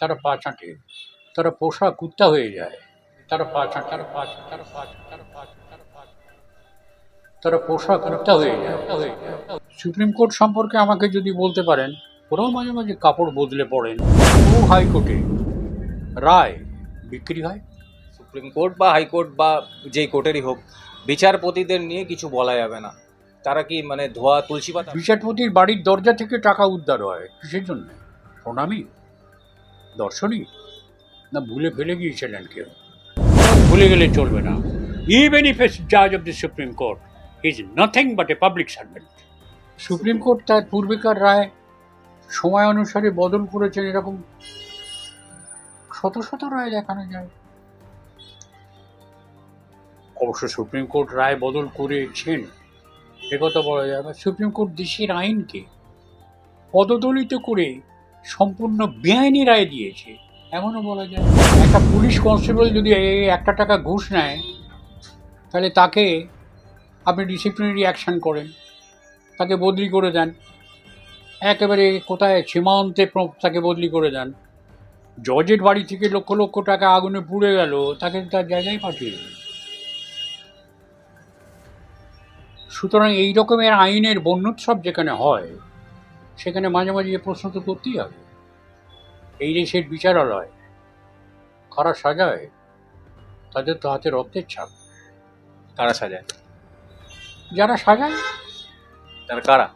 তারা পা চাটে তারা পোষা কুত্তা হয়ে যায়। তারা পা চাটে তারা পা তারা পা তারা পা তারা পা তারা পোষা কুত্তা হয়ে যায়। হয়ে যায় সুপ্রিম কোর্ট সম্পর্কে আমাকে যদি বলতে পারেন ওরাও মাঝে মাঝে কাপড় বদলে পড়েন। ও হাইকোর্টে রায় বিক্রি হয়? সুপ্রিম কোর্ট বা হাইকোর্ট বা যেই কোর্টেরই হোক বিচারপতিদের নিয়ে কিছু বলা যাবে না। তারা কি মানে ধোয়া তুলসী পাতা? বিচারপতির বাড়ির দরজা থেকে টাকা উদ্ধার হয় কিসের জন্য? প্রণামী? দর্শনই? না ভুলে ফেলে গিয়েছিলেন কেউ? ভুলে গেলে চলবে না। ইভেন ইফ এস জাজ of the supreme court is nothing but a public servant supreme court তার পূর্বেকার রায় সময় অনুসারে বদল করেছেন এরকম শত শত রায় দেখানো যায়। অবশ্য সুপ্রিম কোর্ট রায় বদল করেছেন। একথা বলা যায় না। সুপ্রিম কোর্ট দেশের আইনকে পদদলিত করে সম্পূর্ণ বেআইনি রায় দিয়েছে। এমনও বলা যায়, একটা পুলিশ কনস্টেবল যদি একটা টাকা ঘুষ নেয়, তাহলে তাকে আপনি ডিসিপ্লিনারি অ্যাকশন করেন, তাকে বদলি করে দেন। একেবারে কোথায়, সীমান্তে তাকে বদলি করে দেন। জজের বাড়ি থেকে লক্ষ লক্ষ টাকা আগুনে পুড়ে গেল, তাকে তার জায়গায় পাঠিয়ে দেবেন সুতরাং এই রকমের আইনের বন্যোৎসব যেখানে হয় সেখানে মাঝে মাঝে এ প্রশ্ন তো করতেই হবে। এই দেশের বিচারালয় কারা সাজায় তাদের তো হাতে রক্তের ছাপ। কারা সাজায়? যারা সাজায়? তারা কারা?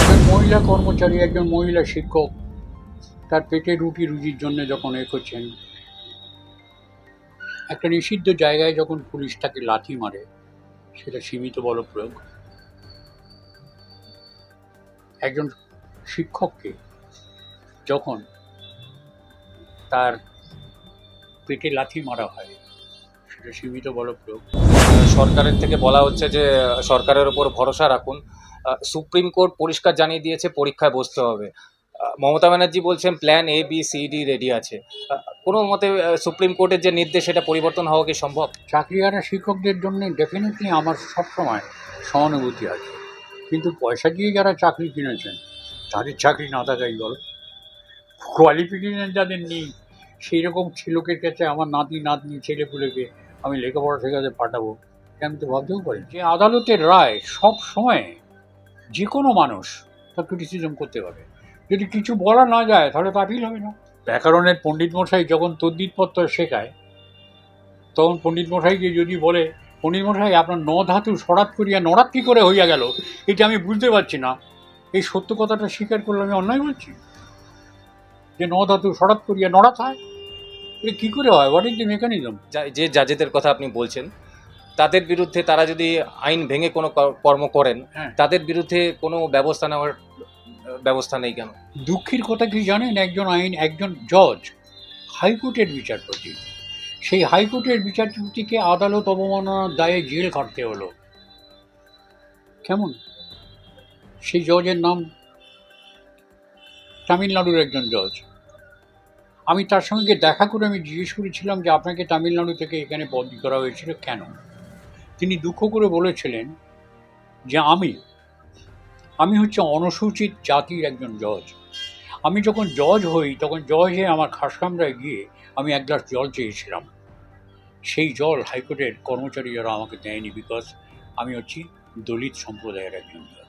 একজন মহিলা কর্মচারী একজন মহিলা শিক্ষক তার পেটে রুটি রুজির জন্য যখন এ করছেন একটা নিষিদ্ধ জায়গায় যখন পুলিশ তাকে লাথি মারে সেটা সীমিত বল প্রয়োগ একজন শিক্ষককে যখন তার পেটে লাথি মারা হয়, সেটা সীমিত বল প্রয়োগ সরকারের থেকে বলা হচ্ছে যে, সরকারের উপর ভরসা রাখুন। সুপ্রিম কোর্ট পরিষ্কার জানিয়ে দিয়েছে, পরীক্ষায় বসতে হবে। মমতা ব্যানার্জি বলছেন plan A B C D ready আছে। কোনো মতে সুপ্রিম কোর্টের যে নির্দেশ, সেটা পরিবর্তন হওয়া কি সম্ভব? চাকরি চাকরিহারা শিক্ষকদের জন্য ডেফিনেটলি আমার সবসময় সহানুভূতি আছে। কিন্তু পয়সা দিয়ে যারা চাকরি কিনেছেন তাদের চাকরি না থাকাই বলো কোয়ালিফিকেশন যাদের নেই সেই রকম ছেলেকের কাছে, আমার নাতি, নাতনি ছেলেপুলেকে আমি লেখাপড়া শেখাতে পাঠাবো। আমি তো ভাবতেও পারি যে আদালতের রায় সব সময় যে কোনো মানুষ তার ক্রিটিসিজম করতে পারে। যদি কিছু বলা না যায়, তাহলে তো আপিল হবে না। ব্যাকরণের পণ্ডিত মশাই যখন তদ্দিতপত্র শেখায়, তখন পণ্ডিত মশাইকে যদি বলে, পণ্ডিত মশাই, আপনার ন ধাতু সরাত করিয়া নড়াত কী করে হইয়া গেল, এটা আমি বুঝতে পারছি না। এই সত্য কথাটা স্বীকার করলে আমি অন্যায় বলছি? যে ন ধাতু সরাত করিয়া নড়াত হয় এটা কী করে হয়? হোয়াট ইজ দি মেকানিজম যে জাজেদের কথা আপনি বলছেন তাদের বিরুদ্ধে তারা যদি আইন ভেঙে কোনো কর্ম করেন হ্যাঁ। তাদের বিরুদ্ধে কোনো ব্যবস্থা নেওয়ার ব্যবস্থা নেই কেন? দুঃখের কথা কি জানেন? একজন আইন একজন জজ হাইকোর্টের বিচারপতি। সেই হাইকোর্টের বিচারপতিকে আদালত অবমাননার দায়ে জেল খাটতে হলো। কেমন? সেই জজের নাম তামিলনাড়ুর একজন জজ। আমি তার সঙ্গে দেখা করে আমি জিজ্ঞেস করেছিলাম যে আপনাকে তামিলনাড়ু থেকে এখানে বদলি করা হয়েছিল কেন? তিনি দুঃখ করে বলেছিলেন যে আমি আমি হচ্ছে অনুসূচিত জাতির একজন জজ। আমি যখন জজ হই, তখন জজ হয়ে আমার খাসকামরায় গিয়ে আমি এক গ্লাস জল চেয়েছিলাম। সেই জল হাইকোর্টের কর্মচারী যারা আমাকে দেয়নি বিকজ আমি হচ্ছি দলিত সম্প্রদায়ের একজন জজ।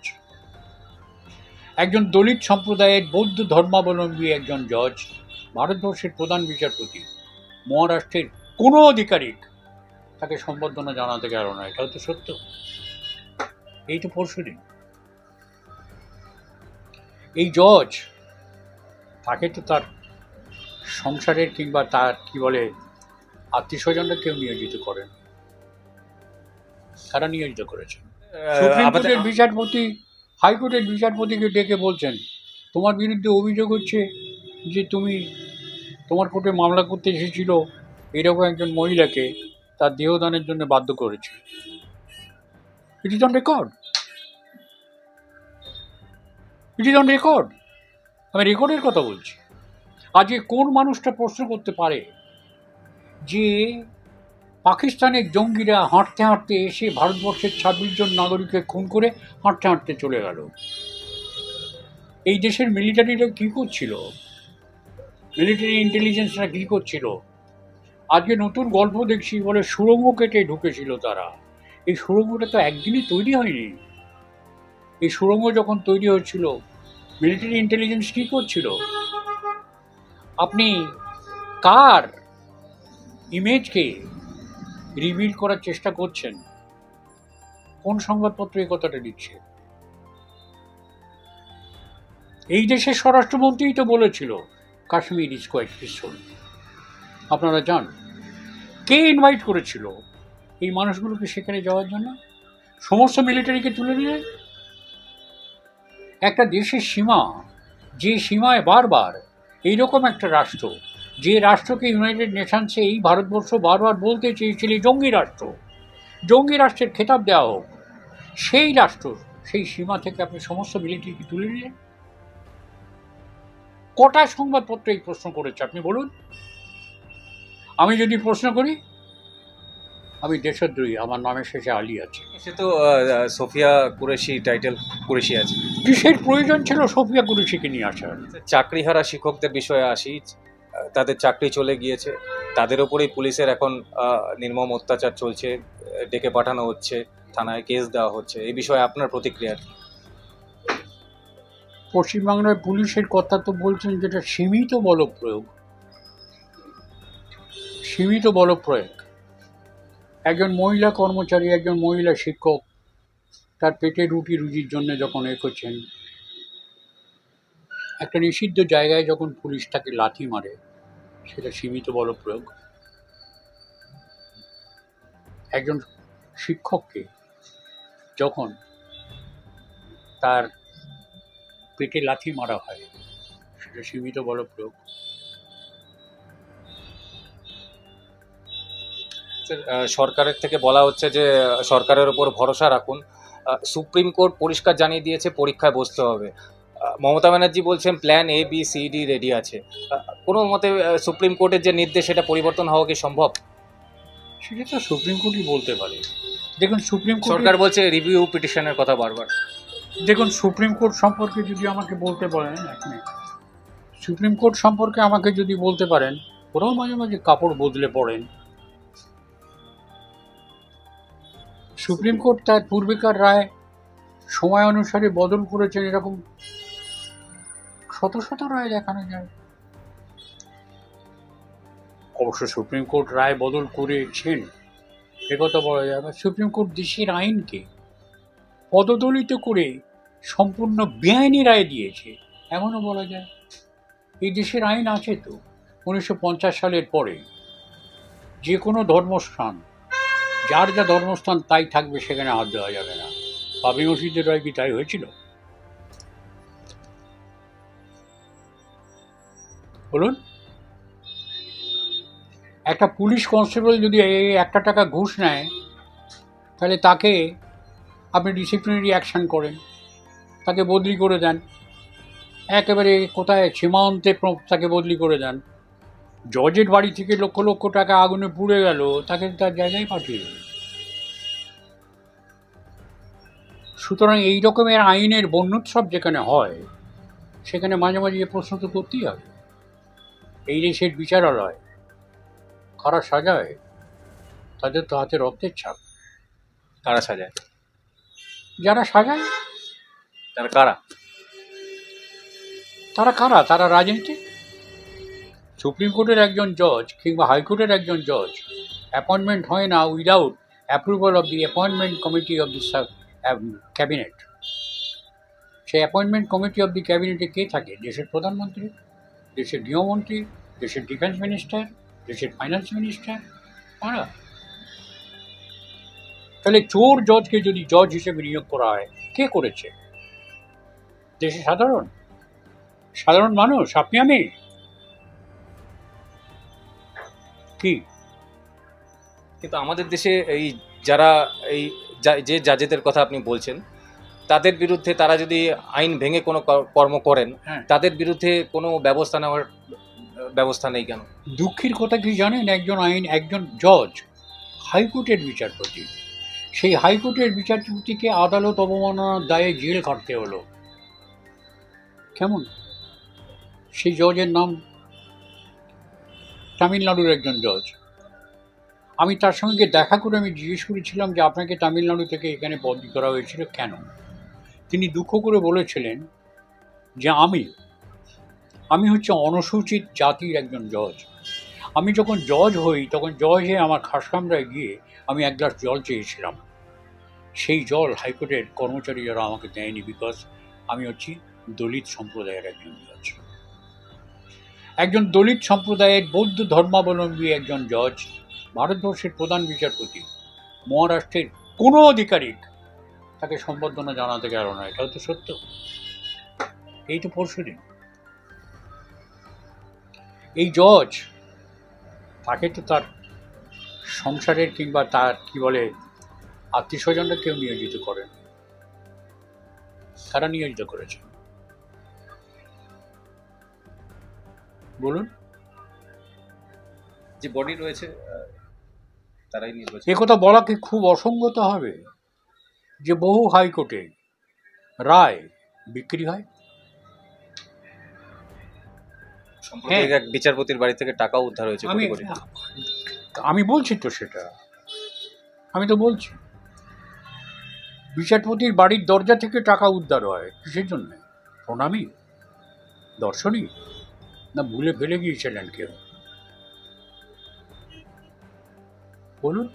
একজন দলিত সম্প্রদায়ের বৌদ্ধ ধর্মাবলম্বী একজন জজ ভারতবর্ষের প্রধান বিচারপতি মহারাষ্ট্রের কোনো আধিকারিক তাকে সম্বর্ধনা জানাতে গেল না এটাও তো সত্য। এই তো পরশুদিন এই জজ তাকে তো তার সংসারের কিংবা তার কি বলে আত্মীয় স্বজনরা কেউ নিয়োজিত করেন। তারা নিয়োজিত করেছেন। সুপ্রিম আমাদের- কোর্টের বিচারপতি হাইকোর্টের বিচারপতিকে ডেকে বলছেন, তোমার বিরুদ্ধে অভিযোগ হচ্ছে যে তুমি, তোমার কোর্টে মামলা করতে এসেছিল, এরকম একজন মহিলাকে তার দেহদানের জন্য বাধ্য করেছে। It is on record it is on record আমি রেকর্ডের কথা বলছি। আজকে কোন মানুষটা প্রশ্ন করতে পারে যে পাকিস্তানের জঙ্গিরা হাঁটতে হাঁটতে এসে ভারতবর্ষের ছাব্বিশ জন নাগরিককে খুন করে হাঁটতে হাঁটতে চলে গেল। এই দেশের মিলিটারিরা কী করছিল? মিলিটারি ইন্টেলিজেন্সরা কী করছিল? আজকে নতুন গল্প দেখছি, বলে সুড়ঙ্গ কেটে ঢুকেছিল তারা। এই সুড়ঙ্গটা তো একদিনই তৈরি হয়নি। এই সুড়ঙ্গ যখন তৈরি হচ্ছিল মিলিটারি ইন্টেলিজেন্স কী করছিল? আপনি কার ইমেজকে রিভিল করার চেষ্টা করছেন, কোন সংবাদপত্র এই কথাটা দিচ্ছে? এই দেশের স্বরাষ্ট্রমন্ত্রীই তো বলেছিল, কাশ্মীর ইজ কোয়াইট আপনারা যান কে ইনভাইট করেছিল এই মানুষগুলোকে সেখানে যাওয়ার জন্য? সমস্ত মিলিটারিকে তুলে নিয়ে? একটা দেশের সীমা, যে সীমায় বারবার এইরকম একটা রাষ্ট্র যে রাষ্ট্রকে ইউনাইটেড নেশনসে এই ভারতবর্ষ বারবার বলতে চেয়েছিল জঙ্গি রাষ্ট্র। জঙ্গি রাষ্ট্রের খেতাব দেওয়া হোক সেই রাষ্ট্র সেই সীমা থেকে আপনি সমস্ত মিলিটারিকে তুলে নিলেন? কটা সংবাদপত্র এই প্রশ্ন করেছে আপনি বলুন। আমি যদি প্রশ্ন করি আমি দেশদ্রোহী আমার নামের শেষে আলী আছে। সে তো সোফিয়া কুরেশি টাইটেল কুরেশি আছে। কিসের প্রয়োজন ছিল সোফিয়া কুরেশিকে নিয়ে আসার? চাকরিহারা শিক্ষকদের বিষয়ে আসি তাদের চাকরি চলে গিয়েছে। তাদের ওপরেই পুলিশের এখন নির্মম অত্যাচার চলছে ডেকে পাঠানো হচ্ছে, থানায় কেস দেওয়া হচ্ছে। এই বিষয়ে আপনার প্রতিক্রিয়া কি? পশ্চিমবাংলার পুলিশের কথা তো বলছেন যেটা সীমিত বল প্রয়োগ সীমিত বল প্রয়োগ একজন মহিলা কর্মচারী, একজন মহিলা শিক্ষক, তার পেটে রুটি রুজির জন্য যখন এ করছেন একটা নিষিদ্ধ জায়গায় যখন পুলিশ তাকে লাথি মারে, সেটা সীমিত বল প্রয়োগ একজন শিক্ষককে যখন তার পেটে লাথি মারা হয়, সেটা সীমিত বল প্রয়োগ সরকারের থেকে বলা হচ্ছে যে, সরকারের ওপর ভরসা রাখুন। সুপ্রিম কোর্ট পরিষ্কার জানিয়ে দিয়েছে, পরীক্ষায় বসতে হবে। মমতা ব্যানার্জি বলছেন plan A B C D ready আছে। কোনো মতে সুপ্রিম কোর্টের যে নির্দেশ সেটা পরিবর্তন হওয়া কি সম্ভব? সেটা তো সুপ্রিম কোর্টই বলতে পারে। দেখুন সুপ্রিম কোর্ট সরকার বলছে রিভিউ পিটিশনের কথা বারবার। দেখুন সুপ্রিম কোর্ট সম্পর্কে যদি আমাকে বলতে পারেন মিনিট। সুপ্রিম কোর্ট সম্পর্কে আমাকে যদি বলতে পারেন ওরাও মাঝে মাঝে কাপড় বদলে পড়েন। সুপ্রিম কোর্ট তার পূর্বেকার রায় সময় অনুসারে বদল করেছেন এরকম শত শত রায় দেখানো যায়। অবশ্য সুপ্রিম কোর্ট রায় বদল করেছেন। একথা বলা যায় না। সুপ্রিম কোর্ট দেশের আইনকে পদদলিত করে সম্পূর্ণ বেআইনি রায় দিয়েছে। এমনও বলা যায়। এই দেশের আইন আছে তো। উনিশশো পঞ্চাশ সালের পরে যে কোনো ধর্মস্থান, যার যা ধর্মস্থান তাই থাকবে সেখানে হাত দেওয়া যাবে না। বাবরি মসজিদের রায় কি তাই হয়েছিল? বলুন। একটা পুলিশ কনস্টেবল যদি একটা টাকা ঘুষ নেয়, তাহলে তাকে আপনি ডিসিপ্লিনারি অ্যাকশন করেন। তাকে বদলি করে দেন। একেবারে কোথায় সীমান্তে তাকে বদলি করে দেন। জজের বাড়ি থেকে লক্ষ লক্ষ টাকা আগুনে পুড়ে গেল, তাকে তার জায়গায় পাঠিয়ে দেন। সুতরাং এই রকমের আইনের বন্যোৎসব যেখানে হয়, সেখানে মাঝে মাঝে প্রশ্ন তো করতেই হবে। এই দেশের বিচারালয় কারা সাজায়, তাদের তো হাতে রক্তের ছাপ। কারা সাজায়? যারা সাজায়, তারা কারা? তারা কারা? তারা রাজনীতি সুপ্রিম কোর্টের একজন জজ কিংবা হাইকোর্টের একজন জজ অ্যাপয়েন্টমেন্ট হয় না without approval of the appointment committee of the cabinet. সেই অ্যাপয়েন্টমেন্ট কমিটি অফ দি ক্যাবিনেটে কে থাকে? দেশের প্রধানমন্ত্রী? দেশের গৃহমন্ত্রী? দেশের ডিফেন্স মিনিস্টার দেশের ফাইন্যান্স মিনিস্টার তারা। তাহলে চোর জজকে যদি জজ হিসেবে নিয়োগ করা হয় কে করেছে? দেশের সাধারণ? সাধারণ মানুষ আপনি আমি? কি? কিন্তু আমাদের দেশে এই যারা এই যে জাজেদের কথা আপনি বলছেন তাদের বিরুদ্ধে তারা যদি আইন ভেঙে কোনো কর্ম করেন হ্যাঁ। তাদের বিরুদ্ধে কোনো ব্যবস্থা নেওয়ার ব্যবস্থা নেই কেন? দুঃখের কথা কি জানেন? একজন আইন, একজন জজ, হাইকোর্টের বিচারপতি। সেই হাইকোর্টের বিচারপতিকে আদালত অবমাননার দায়ে জেল খাটতে হলো। কেমন? সেই জজের নাম তামিলনাড়ুর একজন জজ। আমি তার সঙ্গে দেখা করে আমি জিজ্ঞেস করেছিলাম যে আপনাকে তামিলনাড়ু থেকে এখানে বদলি করা হয়েছিল কেন? তিনি দুঃখ করে বলেছিলেন যে আমি আমি হচ্ছে অনুসূচিত জাতির একজন জজ। আমি যখন জজ হই, তখন জজ হয়ে আমার খাসকামরায় গিয়ে আমি এক গ্লাস জল চেয়েছিলাম। সেই জল হাইকোর্টের কর্মচারী যারা আমাকে দেয়নি বিকজ আমি হচ্ছি দলিত সম্প্রদায়ের একজন জজ। একজন দলিত সম্প্রদায়ের বৌদ্ধ ধর্মাবলম্বী একজন জজ, ভারতবর্ষের প্রধান বিচারপতি, মহারাষ্ট্রের কোনো আধিকারিক তাকে সম্বর্ধনা জানাতে গেল না, এটাও তো সত্য। এই তো পরশুদিন। এই জজ তাকে তো তার সংসারের কিংবা তার কি বলে আত্মীয় স্বজনরা কেউ নিয়োজিত করেন তারা নিয়োজিত করেছে বলুন। যে বডি রয়েছে তারাই নির্বাচন এ কথা বলা কি খুব অসঙ্গত হবে যে বহু হাইকোর্টে রায় বিক্রি হয়। সম্প্রতি এক বিচারপতির বাড়ি থেকে টাকাও উদ্ধার হয়েছে আমি বলছি তো সেটা। আমি তো বলছি। বিচারপতির বাড়ির দরজা থেকে টাকা উদ্ধার হয় কিসের জন্য? প্রণামী? দর্শনী? না ভুলে ফেলে গিয়েছিলেন কেউ? বলুন।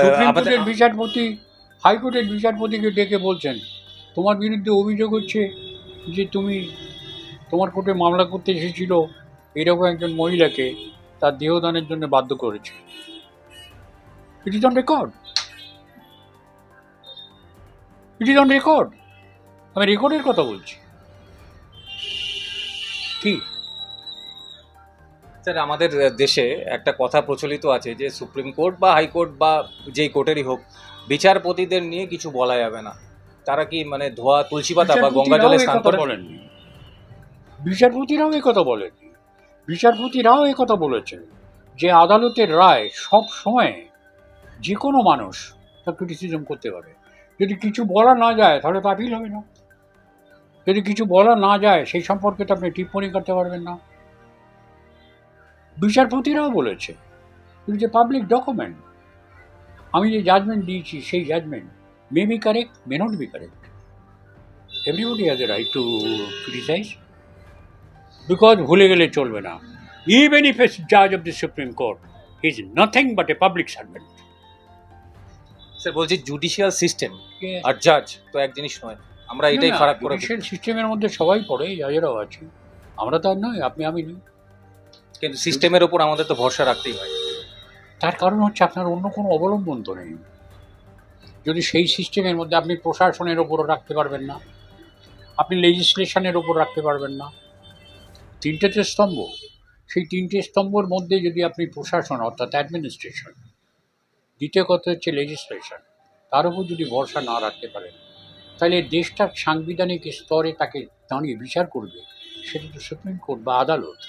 সুপ্রিম কোর্টের বিচারপতি হাইকোর্টের বিচারপতিকে ডেকে বলছেন তোমার বিরুদ্ধে অভিযোগ হচ্ছে। যে তুমি তোমার কোর্টে মামলা করতে এসেছিল, এরকম একজন মহিলাকে তার দেহদানের জন্য বাধ্য করেছে। It is on record it is on record আমি রেকর্ডের কথা বলছি। কি? স্যার, আমাদের দেশে একটা কথা প্রচলিত আছে যে, সুপ্রিম কোর্ট বা হাইকোর্ট বা যেই কোর্টেরই হোক, বিচারপতিদের নিয়ে কিছু বলা যাবে না। তারা কি মানে ধোয়া তুলসী পাতা বা গঙ্গা জলে স্নান করে? বলেননি। বিচারপতিরাও কথা বলেননি। বিচারপতিরাও কথা বলেছেন যে আদালতের রায় সব সময় যে কোনো মানুষ তা ক্রিটিসিজম করতে পারে। যদি কিছু বলা না যায় তাহলে তো আপিল হবে না। যদি কিছু বলা না যায় সেই সম্পর্কে তো আপনি টিপ্পণী করতে পারবেন না। বিচারপতিরাও বলেছে ইজ এ পাবলিক ডকুমেন্ট আমি যে জাজমেন্ট দিয়েছি সেই judgement may be correct may not be correct everybody has a right to criticise because ভুলে গেলে চলবে না। ইভেন ইফ এ জাজ of the supreme court is nothing but a public servant sir বলছি জুডিশিয়াল সিস্টেম আর জাজ তো এক জিনিস নয়। আমরা এটাই ফারাক করে দিই। সিস্টেমের মধ্যে সবাই পড়ে জাজেরাও আছে। আমরা তো আর নয় আপনি আমি নই। কিন্তু সিস্টেমের ওপর আমাদের তো ভরসা রাখতেই হয়। তার কারণ হচ্ছে আপনার অন্য কোনো অবলম্বন তো নেই। যদি সেই সিস্টেমের মধ্যে আপনি প্রশাসনের ওপরও রাখতে পারবেন না, আপনি লেজিসলেশনের ওপর রাখতে পারবেন না। তিনটে যে স্তম্ভ, সেই তিনটে স্তম্ভর মধ্যে যদি আপনি প্রশাসন অর্থাৎ অ্যাডমিনিস্ট্রেশন দ্বিতীয় কথা হচ্ছে লেজিসলেশন তার উপর যদি ভরসা না রাখতে পারেন তাহলে দেশটার সাংবিধানিক স্তরে তাকে দাঁড়িয়ে বিচার করবে, সেটা তো সুপ্রিম কোর্ট বা আদালত।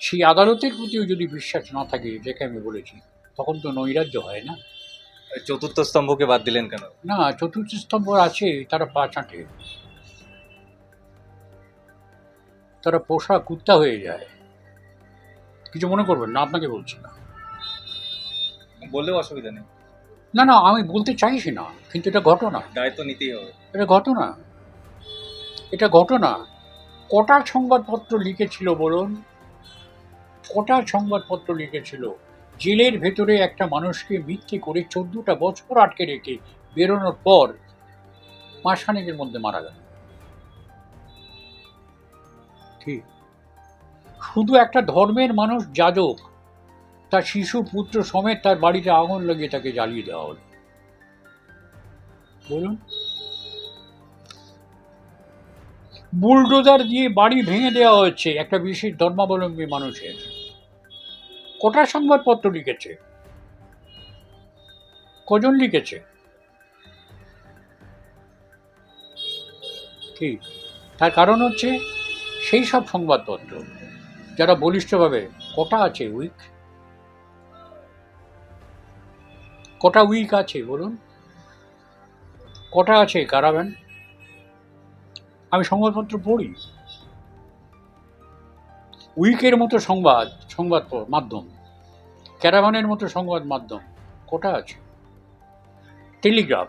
সেই আদালতের প্রতিও যদি বিশ্বাস না থাকে যেটা আমি বলেছি, তখন তো নৈরাজ্য হয় না। চতুর্থ স্তম্ভকে বাদ দিলেন কেন? না চতুর্থ স্তম্ভ আছে তারা পা চাটে। তারা পোষা কুত্তা হয়ে যায়। কিছু মনে করবেন না আপনাকে বলছি না। বললেও অসুবিধা নেই। না না আমি বলতে চাইছি না কিন্তু এটা ঘটনা। দায়িত্ব নিতেই হবে। এটা ঘটনা। এটা ঘটনা। কটা সংবাদপত্র লিখেছিল বলুন? কটা সংবাদপত্র লিখেছিল? জেলের ভেতরে একটা মানুষকে মিথ্যে করে চোদ্দটা বছর আটকে রেখে বেরোনোর পর মাসখানেকের মধ্যে মারা গেল। ঠিক। শুধু একটা ধর্মের মানুষ যাজক, তার শিশু, পুত্র সমেত তার বাড়িতে আগুন লাগিয়ে তাকে জ্বালিয়ে দেওয়া হলো। বলুন। বুলডোজার দিয়ে বাড়ি ভেঙে দেওয়া হচ্ছে একটা বিশেষ ধর্মাবলম্বী মানুষের। কটা সংবাদপত্র লিখেছে। কজন লিখেছে? কি? তার কারণ হচ্ছে সেই সব সংবাদপত্র। যারা বলিষ্ঠভাবে কটা আছে উইক কটা উইক আছে, বলুন। কটা আছে কারাবেন আমি সংবাদপত্র পড়ি। উইকের মতো সংবাদ সংবাদ মাধ্যম, ক্যারাভানের মতো সংবাদ মাধ্যম কোটা আছে? টেলিগ্রাফ,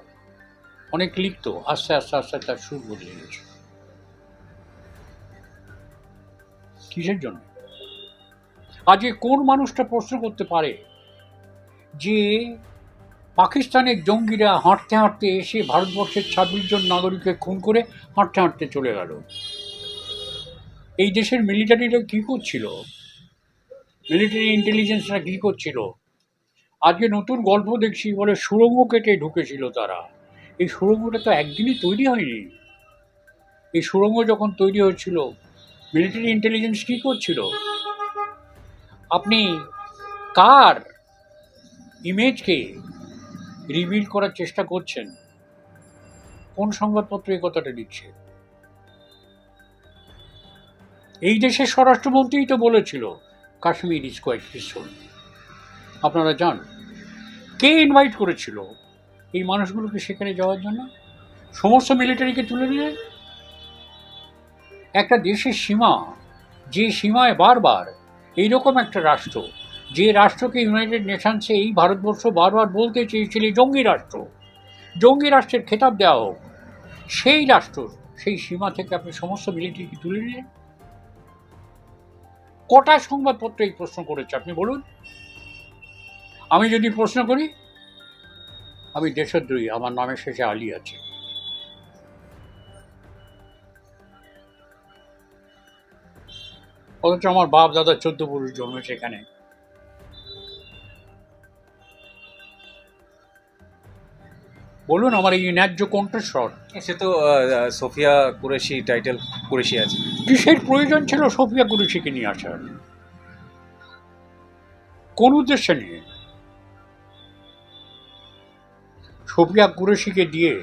অনেক লিখতো, আস্তে আস্তে আস্তে তার সুর বদলে গেছে। কিসের জন্য? আজকে কোন মানুষটা প্রশ্ন করতে পারে যে পাকিস্তানের জঙ্গিরা হাঁটতে হাঁটতে এসে ভারতবর্ষের ছাব্বিশ জন নাগরিককে খুন করে হাঁটতে হাঁটতে চলে গেল? এই দেশের মিলিটারিরা কী করছিল? মিলিটারি ইন্টেলিজেন্সরা কী করছিল? আজকে নতুন গল্প দেখছি, বলে সুড়ঙ্গ কেটে ঢুকেছিল তারা। এই সুড়ঙ্গটা তো একদিনই তৈরি হয়নি। এই সুড়ঙ্গ যখন তৈরি হচ্ছিল মিলিটারি ইন্টেলিজেন্স কী করছিল? আপনি কার ইমেজকে রিভিল করার চেষ্টা করছেন? কোন সংবাদপত্র এই কথাটা দিচ্ছে? এই দেশের স্বরাষ্ট্রমন্ত্রীই তো বলেছিল, কাশ্মীর ইজ কোয়াইট আপনারা যান কে ইনভাইট করেছিল এই মানুষগুলোকে সেখানে যাওয়ার জন্য? সমস্ত মিলিটারিকে তুলে নিয়ে? একটা দেশের সীমা, যে সীমায় বারবার এইরকম একটা রাষ্ট্র, যে রাষ্ট্রকে ইউনাইটেড নেশনসে এই ভারতবর্ষ বারবার বলতে চেয়েছিল জঙ্গি রাষ্ট্র, জঙ্গি রাষ্ট্রের খেতাব দেওয়া হোক, সেই রাষ্ট্র, সেই সীমা থেকে আপনি সমস্ত মিলিটারিকে তুলে নিলেন কটা সংবাদপত্র এই প্রশ্ন করেছে? আপনি বলুন। আমি যদি প্রশ্ন করি, আমি দেশদ্রোহী, আমার নামের শেষে আলী আছে। অথচ আমার বাপ দাদা চোদ্দ পুরুষ জন্মেছে এখানে। বলুন আমার এই ন্যায্য কণ্ঠস্বর সে তো সোফিয়া কুরেশি টাইটেল কুরেশি আছে। কিসের প্রয়োজন ছিল সোফিয়া কুরেশিকে নিয়ে আসার? কোন উদ্দেশ্যে নিয়ে? সোফিয়া কুরেশিকে দিয়ে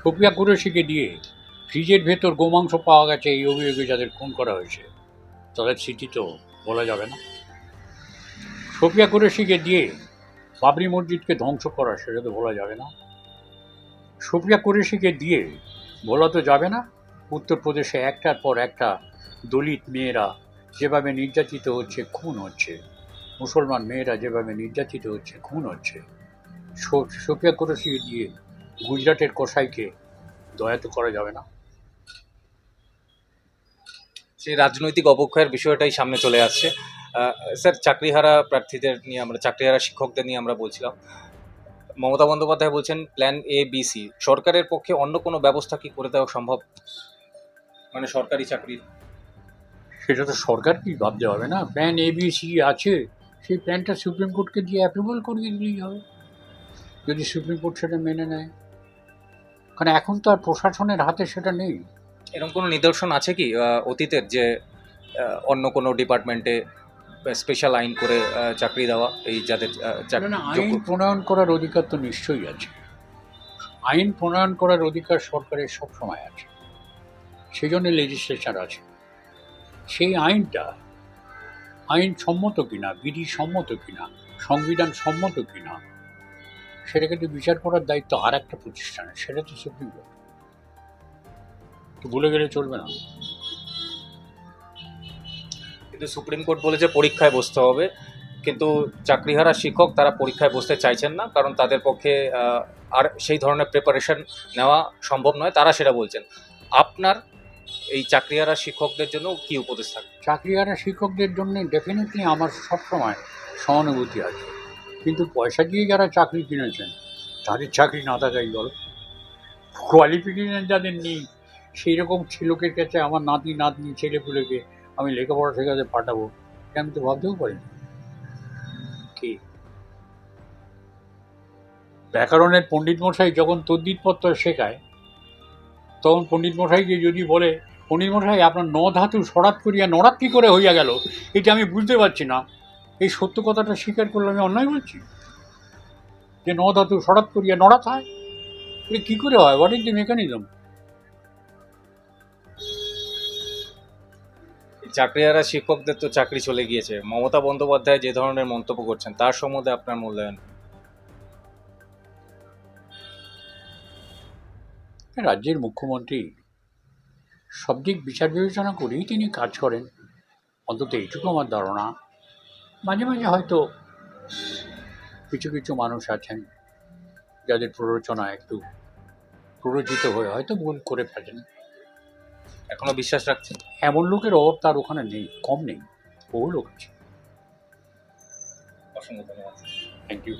সোফিয়া কুরেশিকে দিয়ে ফ্রিজের ভেতর গোমাংস পাওয়া গেছে এই অভিযোগে যাদের খুন করা হয়েছে। তাদের স্মৃতি তো বলা যাবে না। সোফিয়া কুরেশিকে দিয়ে বাবরি মসজিদকে ধ্বংস করা সেটা তো বলা যাবে না। সফিয়া কুরেশিকে দিয়ে বলা তো যাবে না, উত্তরপ্রদেশে একটার পর একটা দলিত মেয়েরা যেভাবে নির্যাতিত হচ্ছে, খুন হচ্ছে। মুসলমান মেয়েরা যেভাবে নির্যাতিত হচ্ছে, খুন হচ্ছে। সো- সোফিয়া কুরেশি দিয়ে গুজরাটের কসাইকে দয়া তো করা যাবে না। সেই রাজনৈতিক অবক্ষয়ের বিষয়টাই সামনে চলে আসছে। স্যার চাকরিহারা প্রার্থীদের নিয়ে আমরা চাকরিহারা শিক্ষকদের নিয়ে আমরা বলছিলাম। মমতা বন্দ্যোপাধ্যায় বলছেন প্ল্যান এ বি সি সরকারের পক্ষে অন্য কোনো ব্যবস্থা কি করে দেওয়া সম্ভব? মানে সরকারি চাকরি। সেটা তো সরকার সরকারকেই ভাবতে হবে না? প্ল্যান এ বি সি আছে সেই প্ল্যানটা সুপ্রিম কোর্টকে দিয়ে অ্যাপ্রুভাল করিয়ে দিলেই হবে। যদি সুপ্রিম কোর্ট সেটা মেনে নেয়। কারণ এখন তো আর প্রশাসনের হাতে সেটা নেই। এরকম কোনো নিদর্শন আছে কি অতীতের যে অন্য কোনো ডিপার্টমেন্টে স্পেশাল আইন করে চাকরি দেওয়া এই যাদের আইন প্রণয়ন করার অধিকার তো নিশ্চয়ই আছে। আইন প্রণয়ন করার অধিকার সরকারের সব সময় আছে। সেই জন্য লেজিসলেচার আছে। সেই আইনটা আইন সম্মত কিনা বিধি সম্মত কিনা সংবিধান সম্মত কিনা সেটা কিন্তু বিচার করার দায়িত্ব আর একটা প্রতিষ্ঠানের সেটা তো সুপ্রিম কোর্ট তো ভুলে গেলে চলবে না। কিন্তু সুপ্রিম কোর্ট বলেছে পরীক্ষায় বসতে হবে। কিন্তু চাকরিহারা শিক্ষক তারা পরীক্ষায় বসতে চাইছেন না, কারণ তাদের পক্ষে আর সেই ধরনের প্রিপারেশন নেওয়া সম্ভব নয়। তারা সেটা বলছেন। আপনার এই চাকরিহারা শিক্ষকদের জন্য কি উপদেশ থাকবে? চাকরিহারা শিক্ষকদের জন্য ডেফিনেটলি আমার সবসময় সহানুভূতি আছে। কিন্তু পয়সা দিয়ে যারা চাকরি কিনেছেন, তাদের চাকরি না থাকাই বলো কোয়ালিফিকেশন যাদের নেই সেই রকম লোকের কাছে আমার নাতি, নাতনি ছেলেপুলেকে আমি লেখাপড়া শেখাতে পাঠাবো। আমি তো ভাবতেও পারি কি? ব্যাকরণের পণ্ডিত মশাই যখন তদ্দিতপত্র শেখায়, তখন পণ্ডিত মশাইকে যদি বলে পণ্ডিত মশাই আপনার ন ধাতু সরাত করিয়া নরাত কী করে হইয়া গেল? এটা আমি বুঝতে পারছি না। এই সত্য কথাটা স্বীকার করলে আমি অন্যায় বলছি? যে ন ধাতু সরাত করিয়া নড়াত হয়? এটা কী করে হয়? হোয়াট ইজ দি মেকানিজম চাকরিহারা শিক্ষকদের তো চাকরি চলে গিয়েছে। মমতা বন্দ্যোপাধ্যায় যে ধরনের মন্তব্য করছেন, তার সম্বন্ধে আপনার মূল্যায়ন? রাজ্যের মুখ্যমন্ত্রী সব দিক বিচার বিবেচনা করেই তিনি কাজ করেন। অন্তত এইটুকু আমার ধারণা। মাঝে মাঝে হয়তো কিছু কিছু মানুষ আছেন যাদের প্ররোচনা একটু প্ররোচিত হয়ে হয়তো ভুল করে ফেলেন। এখনও বিশ্বাস রাখছেন? এমন লোকের অভাব তার ওখানে নেই, কম নেই, বহু লোক আছে। অসংখ্য ধন্যবাদ। Thank you